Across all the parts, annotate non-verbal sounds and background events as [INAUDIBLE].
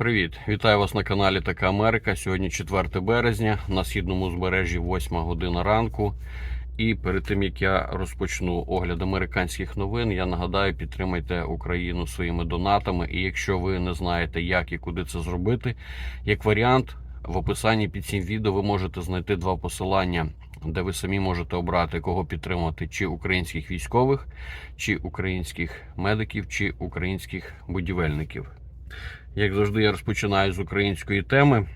Привіт, вітаю вас на каналі Така Америка. Сьогодні 4 березня на східному узбережжі 8 година ранку. І перед тим як я розпочну огляд американських новин, я нагадаю, підтримайте Україну своїми донатами. І якщо ви не знаєте, як і куди це зробити, як варіант, в описанні під цим відео ви можете знайти два посилання, де ви самі можете обрати, кого підтримати: чи українських військових, чи українських медиків, чи українських будівельників. Як завжди, я розпочинаю з української теми.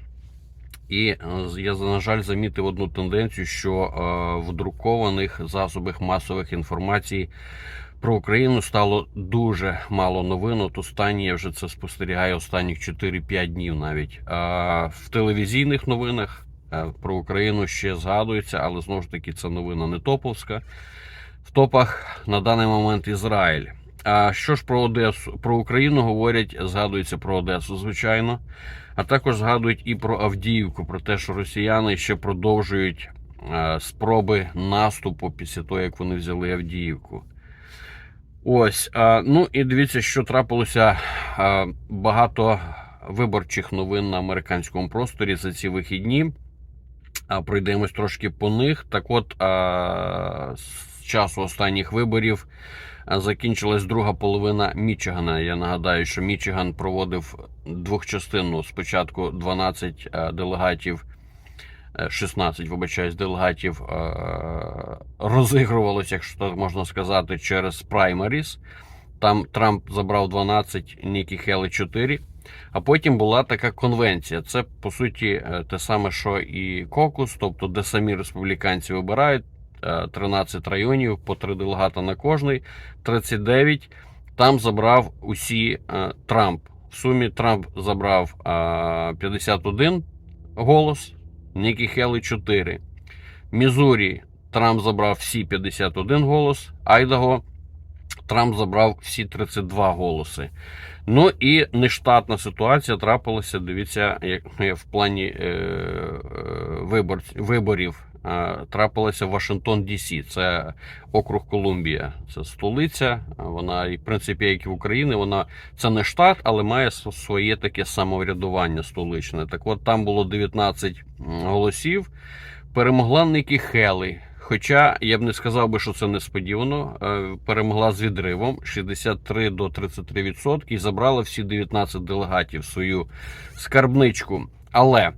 І е, я, на жаль, замітив одну тенденцію, що е, в друкованих засобах масових інформації про Україну стало дуже мало новин. От останні я вже це спостерігаю останніх 4-5 днів навіть. В телевізійних новинах е, про Україну ще згадується, але знову ж таки це новина не топовська. В топах на даний момент Ізраїль. А що ж про Одесу? Про Україну говорять, згадується про Одесу, звичайно, а також згадують і про Авдіївку, про те, що росіяни ще продовжують е, спроби наступу після того, як вони взяли Авдіївку. Ось, ну і дивіться, що трапилося багато виборчих новин на американському просторі за ці вихідні. Пройдемось трошки по них. Так от, з часу останніх виборів закінчилась друга половина Мічигана. Я нагадаю, що Мічиган проводив двохчастинну. Спочатку 12 делегатів. е, 16, вибачаюсь, делегатів е, розігрувалося, якщо так можна сказати, через праймаріс. Там Трамп забрав 12, Нікі Хелли 4. А потім була така конвенція. Це по суті е, те саме, що і Кокус, тобто де самі республіканці вибирають е, 13 районів по 3 делегата на кожний, 39. Там забрав усі е, Трамп. В сумі Трамп забрав е, 51 голос, Нікі Хелли 4. Мізурі Трамп забрав всі 51 голос, Айдаго Трамп забрав всі 32 голоси. Ну і нештатна ситуація трапилася. Дивіться, як в плані е, е, вибор, виборів е, трапилася Вашингтон Дісі. Це округ Колумбія, це столиця. Вона, і в принципі, як і в Україні, вона це не штат, але має своє таке самоврядування столичне. Так от там було 19 голосів. Перемогла Нікі Хелли. Хоча я б не сказав би, що це несподівано. Е, Перемогла з відривом 63 до 33 відсотки і забрала всі 19 делегатів свою скарбничку. Але,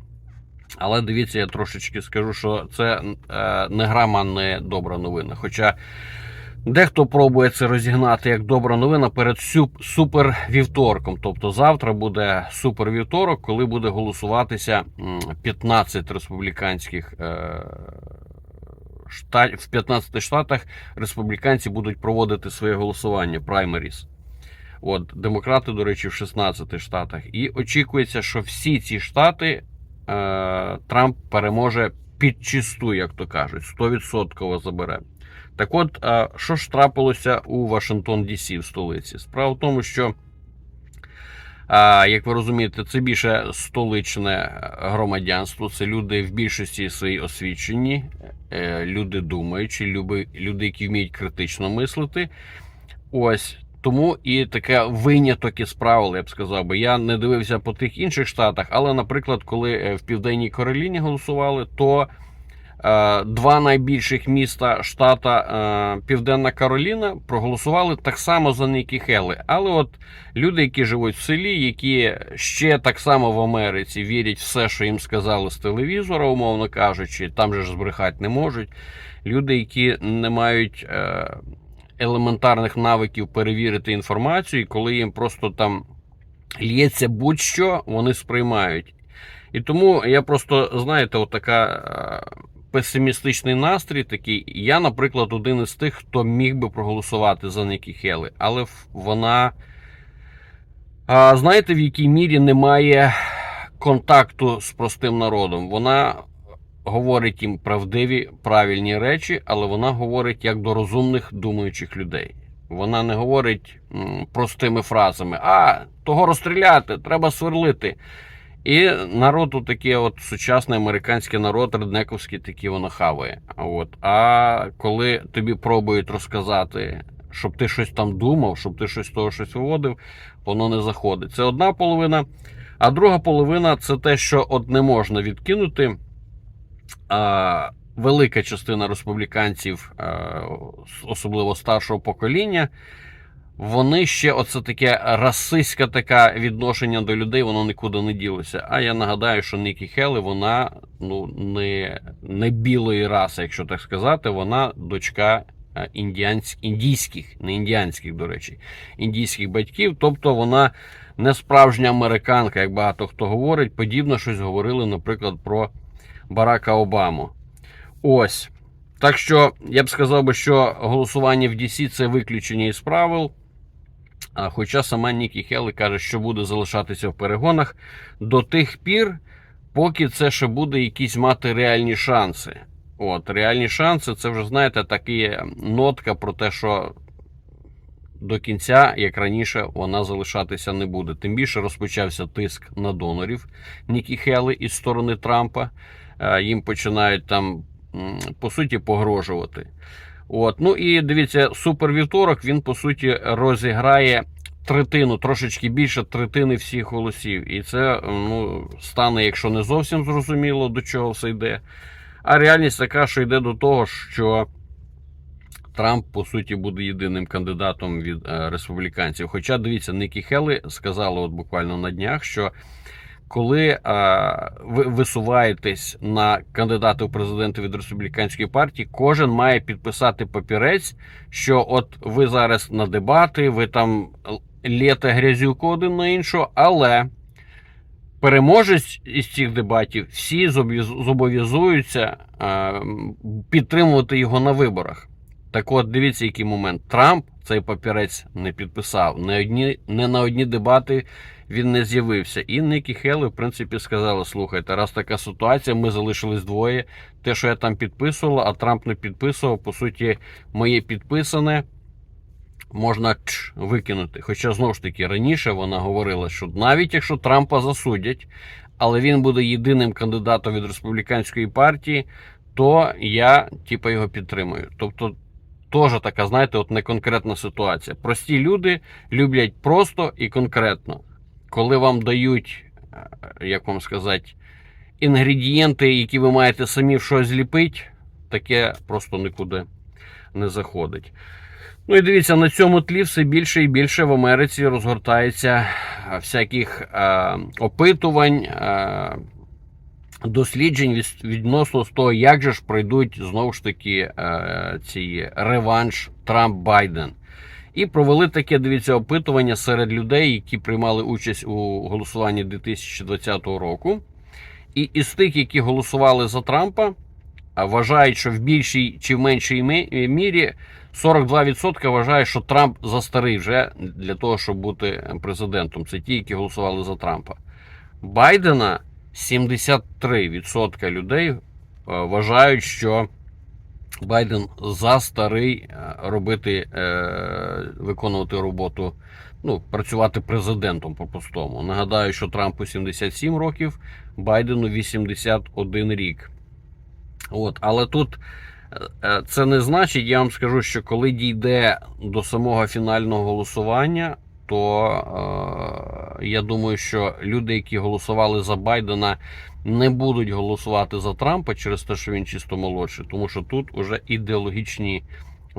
але дивіться, я трошечки скажу, що це е, не грама, не добра новина. Хоча дехто пробує це розігнати як добра новина перед супер вівторком. Тобто завтра буде супер вівторок, коли буде голосуватися 15 республіканських. Е, штат, в 15 штатах республіканці будуть проводити своє голосування праймеріс. От, демократи, до речі, в 16 штатах. І очікується, що всі ці штати Трамп переможе підчисту, як то кажуть, 100% забере. Так от, е, що ж трапилося у Вашингтон Дісі в столиці? Справа в тому, що, е, як ви розумієте, це більше столичне громадянство, це люди в більшості своїй освічені, е, люди думаючі, люди, які вміють критично мислити. Ось. Тому і таке виняток із правил, я б сказав би. Я не дивився по тих інших штатах, але, наприклад, коли е, в Південній Кароліні голосували, то е, два найбільших міста штата е, Південна Кароліна проголосували так само за Нікі Хелли. Але от люди, які живуть в селі, які ще так само в Америці вірять все, що їм сказали з телевізора, умовно кажучи, там же ж збрехати не можуть. Люди, які не мають. Е, елементарних навиків перевірити інформацію, і коли їм просто там лється будь-що, вони сприймають. І тому я просто, знаєте, от така е, песимістичний настрій такий. Я, наприклад, один із тих, хто міг би проголосувати за Нікі Хели, але вона, знаєте, в якій мірі немає контакту з простим народом. Вона говорить їм правдиві, правильні речі, але вона говорить як до розумних думаючих людей. Вона не говорить простими фразами: а, того розстріляти, треба сверлити. І народ у такий от сучасний американський народ, реднековський, такий воно хаває. От. А коли тобі пробують розказати, щоб ти щось там думав, щоб ти щось з того щось виводив, воно не заходить. Це одна половина. А друга половина це те, що от не можна відкинути. Велика частина республіканців, а, особливо старшого покоління, вони ще оце таке расистське таке відношення до людей, воно нікуди не ділося. А я нагадаю, що Нікі Хелі, вона ну, не, не білої раси, якщо так сказати, вона дочка е, індійських, не індіанських, до речі, індійських батьків. Тобто вона не справжня американка, як багато хто говорить. Подібно щось говорили, наприклад, про Барака Обаму. Ось. Так що я б сказав би, що голосування в DC це виключення із правил. Хоча сама Нікі Хелі каже, що буде залишатися в перегонах до тих пір, поки це ще буде якісь мати реальні шанси. От, реальні шанси, це вже, знаєте, така нотка про те, що до кінця, як раніше, вона залишатися не буде. Тим більше розпочався тиск на донорів Нікі Хелі із сторони Трампа. Е, Їм починають там, по суті, погрожувати. От. Ну і дивіться, супервівторок він по суті розіграє третину, трошечки більше третини всіх голосів. І це ну, стане, якщо не зовсім зрозуміло, до чого все йде. А реальність така, що йде до того, що Трамп, по суті, буде єдиним кандидатом від е, республіканців. Хоча, дивіться, Нікі Хелі сказала от буквально на днях, що коли е, ви висуваєтесь на кандидата в президенти від республіканської партії, кожен має підписати папірець, що от ви зараз на дебати, ви там лєте грязюку один на іншого, але переможець із цих дебатів всі зобов'язуються підтримувати його на виборах. Так от, дивіться, який момент. Трамп цей папірець не підписав. Не, одні, не на одні дебати він не з'явився. І Нікі Хелли, в принципі, сказала: слухайте, раз така ситуація, ми залишились двоє. Те, що я там підписувала, а Трамп не підписував, по суті, моє підписане. Можна тш, викинути. Хоча знову ж таки раніше вона говорила, що навіть якщо Трампа засудять, але він буде єдиним кандидатом від республіканської партії, то я типу, його підтримую. Тобто, теж така, знаєте, от неконкретна ситуація. Прості люди люблять просто і конкретно. Коли вам дають, е, як вам сказати, інгредієнти, які ви маєте самі щось зліпити, таке просто нікуди не заходить. Ну і дивіться, на цьому тлі все більше і більше в Америці розгортається е, всяких е, опитувань, е, досліджень від- відносно з того, як же ж пройдуть знову ж таки е, ці реванш Трамп-Байден. І провели таке, дивіться, опитування серед людей, які приймали участь у голосуванні 2020 року. І із тих, які голосували за Трампа, вважають, що в більшій чи в меншій мі- мірі 42% вважають, що Трамп застарий вже для того, щоб бути президентом. Це ті, які голосували за Трампа. Байдена 73% людей е, вважають, що Байден застарий е, робити, е, виконувати роботу, ну, працювати президентом по-простому. Нагадаю, що Трампу 77 років, Байдену 81 рік. От, але тут е, це не значить, я вам скажу, що коли дійде до самого фінального голосування, то е, я думаю, що люди, які голосували за Байдена, не будуть голосувати за Трампа через те, що він чисто молодший, тому що тут уже ідеологічні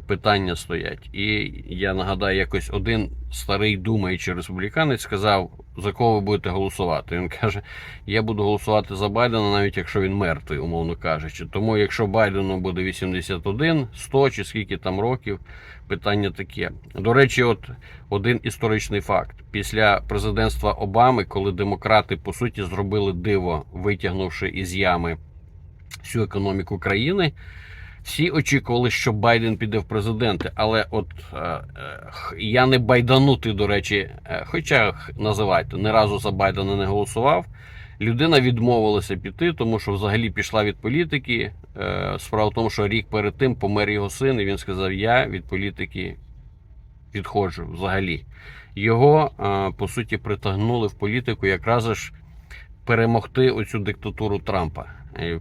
питання стоять. І я нагадаю, якось один старий думаючий республіканець сказав, за кого ви будете голосувати. Він каже: Я буду голосувати за Байдена, навіть якщо він мертвий, умовно кажучи. Тому, якщо Байдену буде 81, 100 чи скільки там років, питання таке. До речі, от один історичний факт: після президентства Обами, коли демократи по суті зробили диво, витягнувши із ями всю економіку країни. Всі очікували, що Байден піде в президенти, але от е, е, я не байданутий, до речі, е, хоча називайте, ні разу за Байдена не голосував. Людина відмовилася піти, тому що взагалі пішла від політики. Е, Справа в тому, що рік перед тим помер його син, і він сказав: Я від політики відходжу взагалі. Його, е, по суті, притягнули в політику якраз ж перемогти оцю диктатуру Трампа.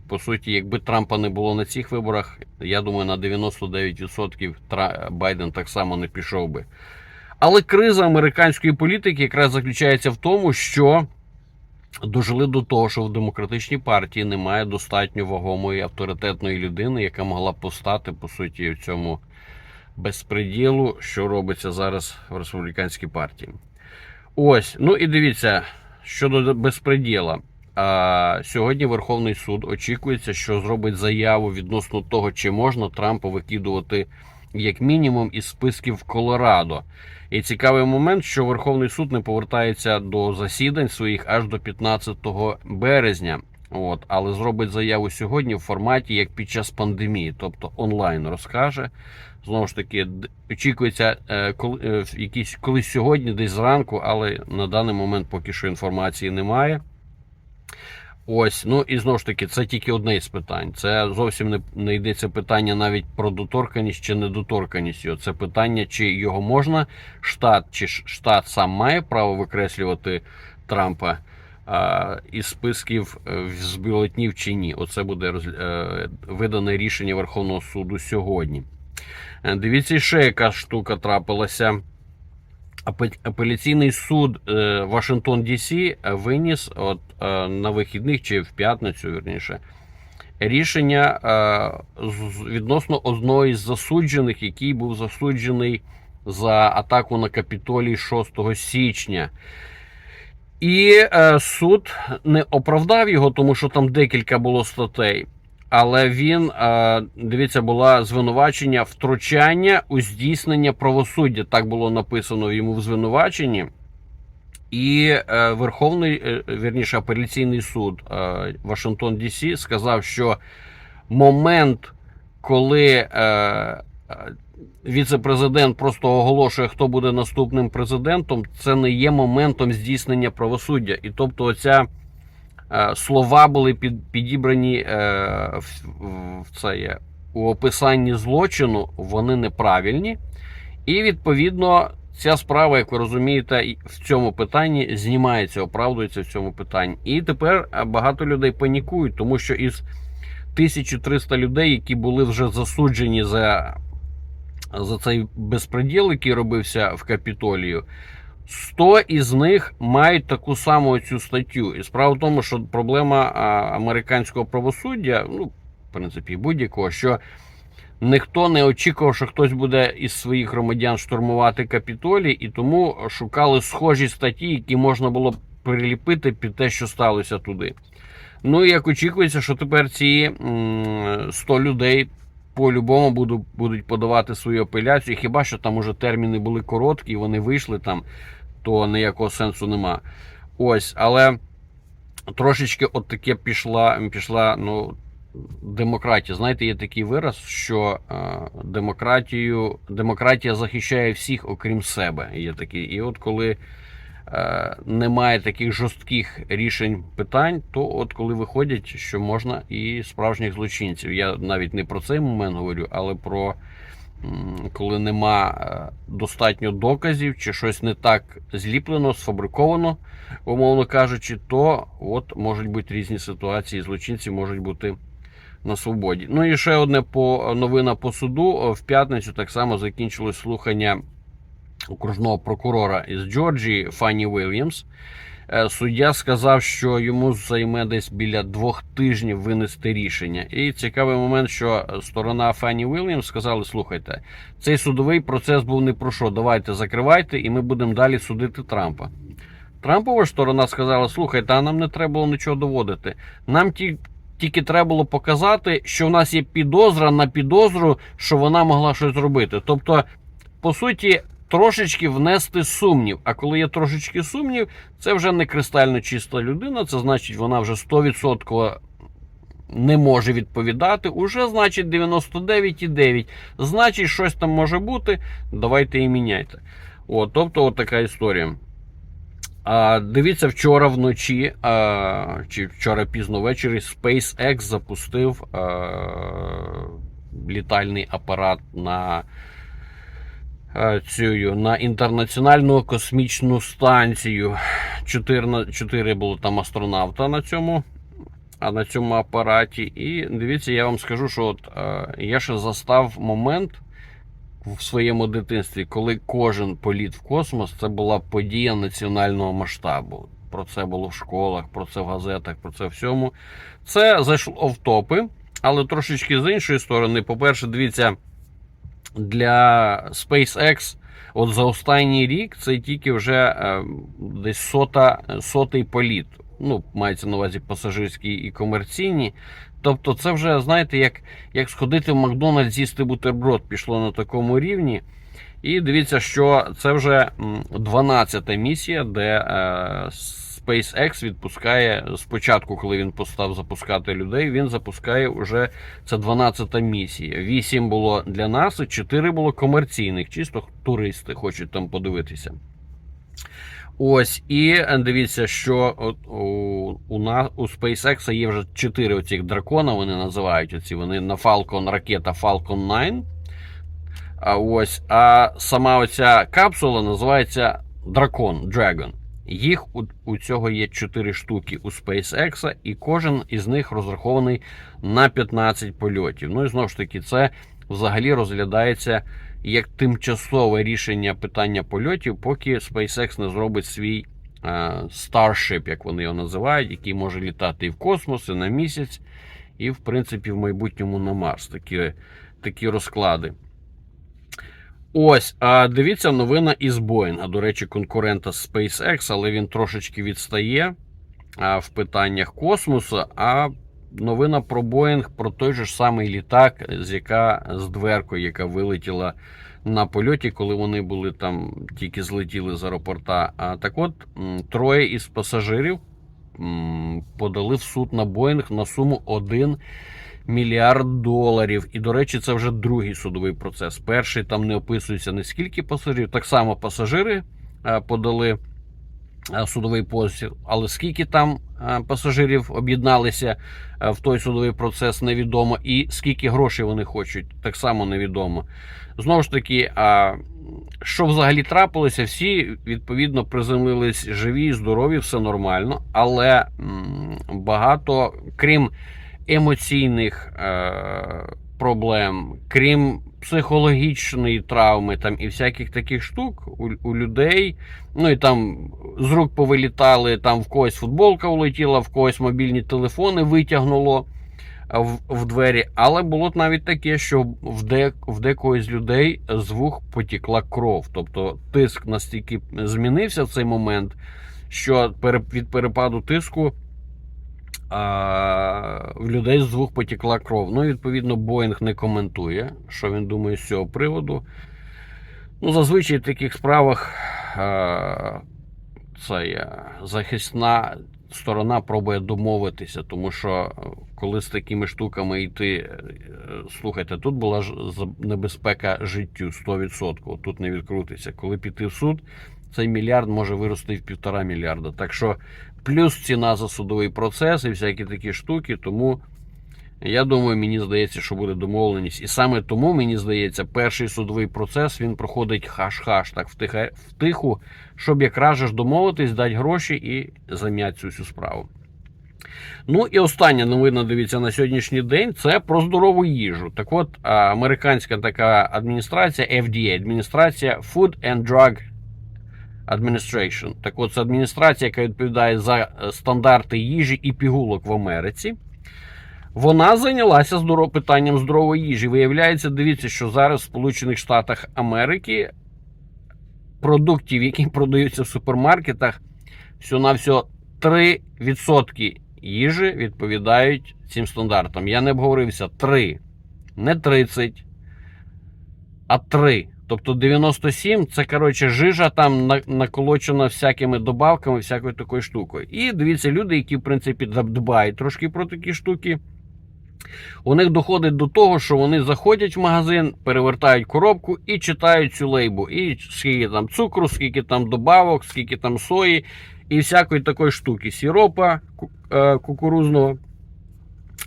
По суті, якби Трампа не було на цих виборах, я думаю, на 99% Байден так само не пішов би. Але криза американської політики якраз заключається в тому, що дожили до того, що в демократичній партії немає достатньо вагомої авторитетної людини, яка могла постати по суті в цьому безпреділу, що робиться зараз в республіканській партії. Ось, ну і дивіться щодо безпреділа. А, сьогодні Верховний суд очікується, що зробить заяву відносно того, чи можна Трампа викидувати як мінімум із списків Колорадо. І цікавий момент, що Верховний суд не повертається до засідань своїх аж до 15 березня. От, але зробить заяву сьогодні в форматі як під час пандемії, тобто онлайн розкаже. Знову ж таки, очікується е, коли, е, якісь колись сьогодні, десь зранку, але на даний момент поки що інформації немає. Ось, ну і знову ж таки, це тільки одне із питань. Це зовсім не, не йдеться питання навіть про доторканість чи недоторканість його. Це питання, чи його можна штат, чи штат сам має право викреслювати Трампа а, із списків е, з бюлетнів чи ні. Оце буде роз, е, видане рішення Верховного суду сьогодні. Е, Дивіться, ще яка штука трапилася. Апе- Апеляційний суд е, Вашингтон Дісі виніс от, е, на вихідних чи в п'ятницю, вірніше, рішення е, відносно одного із засуджених, який був засуджений за атаку на Капітолій 6 січня. І е, суд не оправдав його, тому що там декілька було статей. Але він, е, дивіться, була звинувачення втручання у здійснення правосуддя. Так було написано йому в звинуваченні. І е, Верховний, е, вірніше, апеляційний суд Вашингтон Дісі сказав, що момент, коли віце-президент просто оголошує, хто буде наступним президентом, це не є моментом здійснення правосуддя. І тобто, оця слова були під, підібрані е, в, в це є, у описанні злочину, вони неправильні. І відповідно ця справа, як ви розумієте, в цьому питанні знімається, оправдується в цьому питанні. І тепер е, багато людей панікують, тому що із 1300 людей, які були вже засуджені за, за цей безпреділ, який робився в Капітолію. 100 із них мають таку саму цю статтю. І справа в тому, що проблема американського правосуддя, ну, в принципі, будь-якого, що ніхто не очікував, що хтось буде із своїх громадян штурмувати Капітолій, і тому шукали схожі статті, які можна було приліпити під те, що сталося туди. Ну і як очікується, що тепер ці м, 100 людей по-любому будуть подавати свою апеляцію. Хіба що там уже терміни були короткі, вони вийшли там, то ніякого сенсу нема. Ось, але трошечки от таке пішла, пішла ну, демократія. Знаєте, є такий вираз, що е, демократію, демократія захищає всіх, окрім себе. Є такий. І от коли е, немає таких жорстких рішень питань, то от коли виходять, що можна і справжніх злочинців. Я навіть не про цей момент говорю, але про коли нема е, достатньо доказів, чи щось не так зліплено, сфабриковано, умовно кажучи, то от можуть бути різні ситуації, злочинці можуть бути. На свободі. Ну і ще одне по новина по суду. В п'ятницю так само закінчилось слухання окружного прокурора із Джорджії Фанні Вільямс. Е, Суддя сказав, що йому займе десь біля двох тижнів винести рішення. І цікавий момент, що сторона Фанні Вільямс сказали: слухайте, цей судовий процес був не про що. Давайте закривайте, і ми будемо далі судити Трампа. Трампова сторона сказала: слухайте, а нам не треба було нічого доводити. Нам ті. Тільки треба було показати, що в нас є підозра на підозру, що вона могла щось зробити. Тобто, по суті, трошечки внести сумнів. А коли є трошечки сумнів, це вже не кристально чиста людина, це значить, вона вже 100% не може відповідати. Уже значить 99,9. Значить, щось там може бути. Давайте і міняйте. От, тобто, от така історія. А, дивіться, вчора вночі, а, чи вчора пізно ввечері, SpaceX запустив а, літальний апарат на, цю, на інтернаціональну космічну станцію. Чотири, було там астронавта на цьому, на цьому апараті. І дивіться, я вам скажу, що от, я ще застав момент в своєму дитинстві, коли кожен політ в космос це була подія національного масштабу. про це було в школах, про це в газетах, про це всьому. Це зайшло в топи, але трошечки з іншої сторони. По-перше, дивіться, для SpaceX. От за останній рік це тільки вже е, десь сота, сотий політ. Ну, мається на увазі пасажирські і комерційні. Тобто, це вже, знаєте, як, як сходити в Макдональдс з'їсти бутерброд пішло на такому рівні. І дивіться, що це вже 12-та місія, де е, SpaceX відпускає спочатку, коли він постав запускати людей, він запускає вже це 12-та місія. 8 було для нас, і 4 було комерційних, чисто туристи хочуть там подивитися. Ось, і дивіться, що от у, у нас у SpaceX є вже 4 оцих дракона, вони називають оці. Вони на Falcon ракета Falcon 9. А ось, а сама оця капсула називається Дракон Dragon. Їх у, у цього є 4 штуки у SpaceX, і кожен із них розрахований на 15 польотів. Ну і знову ж таки, це взагалі розглядається як тимчасове рішення питання польотів, поки SpaceX не зробить свій е, Starship, як вони його називають, який може літати і в космос, і на місяць, і, в принципі, в майбутньому на Марс. Такі, такі розклади. Ось, а дивіться, новина із Боїнга. До речі, конкурента SpaceX, але він трошечки відстає в питаннях космосу. А новина про Боїнг про той же ж самий літак, з яка з дверкою, яка вилетіла на польоті, коли вони були там, тільки злетіли з аеропорта. А так от, троє із пасажирів подали в суд на Боїнг на суму 1 мільярд доларів. І, до речі, це вже другий судовий процес. Перший там не описується не скільки пасажирів. Так само пасажири е, подали е, судовий позов, але скільки там е, пасажирів об'єдналися в той судовий процес, невідомо. І скільки грошей вони хочуть, так само невідомо. Знову ж таки, що взагалі трапилося, всі відповідно приземлились живі, здорові, все нормально, але багато, крім емоційних е, проблем, крім психологічної травми там і всяких таких штук у, у людей. Ну і там з рук повилітали, там в когось футболка улетіла, в когось мобільні телефони витягнуло е, в, в двері. Але було навіть таке, що в, де, в декого з людей з вух потікла кров. Тобто тиск настільки змінився в цей момент, що від перепаду тиску а, в людей з двох потекла кров. Ну, відповідно, Боїнг не коментує, що він думає з цього приводу. Ну, зазвичай в таких справах а, це захисна сторона пробує домовитися, тому що е, коли з такими штуками йти, е, слухайте, тут була ж небезпека життю 100%, тут не відкрутиться. Коли піти в суд, цей мільярд може вирости в півтора мільярда. Так що плюс ціна за судовий процес і всякі такі штуки. Тому я думаю, мені здається, що буде домовленість. І саме тому мені здається, перший судовий процес він проходить хаш-хаш, так втиха, втиху, щоб якраз ж домовитись, дати гроші і зам'ять цю всю справу. Ну і остання новина, дивіться, на сьогоднішній день це про здорову їжу. Так от, американська така адміністрація, FDA, адміністрація Food and Drug Administration. Так от, це адміністрація, яка відповідає за е, стандарти їжі і пігулок в Америці. Вона зайнялася здоров... питанням здорової їжі. Виявляється, дивіться, що зараз в Сполучених Штатах Америки продуктів, які [LAUGHS] продаються в супермаркетах, всього-навсього 3% їжі відповідають цим стандартам. Я не обговорився 3, не 30, а 3. Тобто 97 це, коротше, жижа там наколочена всякими добавками, всякою такою штукою. І дивіться, люди, які, в принципі, дбають трошки про такі штуки. У них доходить до того, що вони заходять в магазин, перевертають коробку і читають цю лейбу. І скільки там цукру, скільки там добавок, скільки там сої і всякої такої штуки. Сіропа е, кукурузного.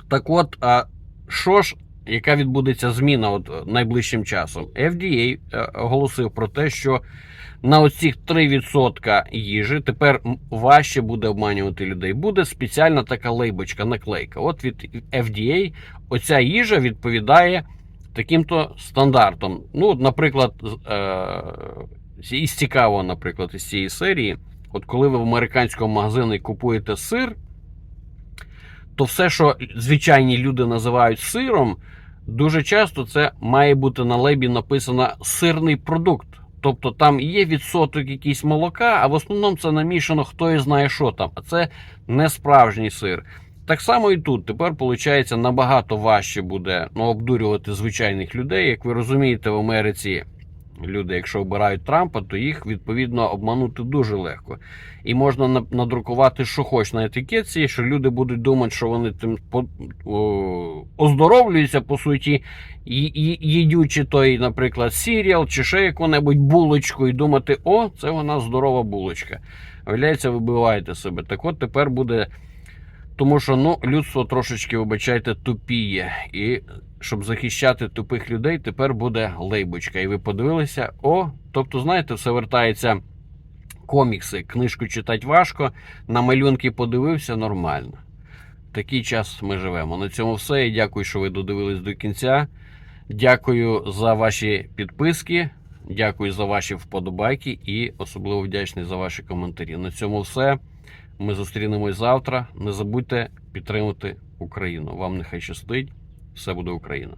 Так от, а що ж, яка відбудеться зміна от найближчим часом? FDA е, оголосив про те, що на оцих 3% їжі тепер важче буде обманювати людей. Буде спеціальна така лейбочка, наклейка. От від FDA оця їжа відповідає таким-то стандартам. Ну, наприклад, е, із цікавого, наприклад, із цієї серії. От коли ви в американському магазині купуєте сир, то все, що звичайні люди називають сиром, дуже часто це має бути на лебі написано сирний продукт. Тобто там є відсоток якийсь молока, а в основному це намішано хто і знає, що там. А це не справжній сир. Так само і тут. Тепер, виходить, набагато важче буде ну, обдурювати звичайних людей. Як ви розумієте, в Америці люди, якщо обирають Трампа, то їх відповідно обманути дуже легко. І можна надрукувати, що хоч на етикетці, що люди будуть думати, що вони тим оздоровлюються по суті, їдючи той, наприклад, сіріал чи ще яку-небудь булочку, і думати, о, це вона здорова булочка. Виявляється, вибиваєте себе. Так от тепер буде. Тому що ну, людство трошечки, вибачайте, тупіє. І щоб захищати тупих людей, тепер буде лейбочка. І ви подивилися, о, тобто, знаєте, все вертається комікси, книжку читати важко, на малюнки подивився нормально. Такий час ми живемо. На цьому все. І дякую, що ви додивились до кінця. Дякую за ваші підписки. Дякую за ваші вподобайки і особливо вдячний за ваші коментарі. На цьому все. Ми зустрінемось завтра. Не забудьте підтримати Україну. Вам нехай щастить. Все буде Україна.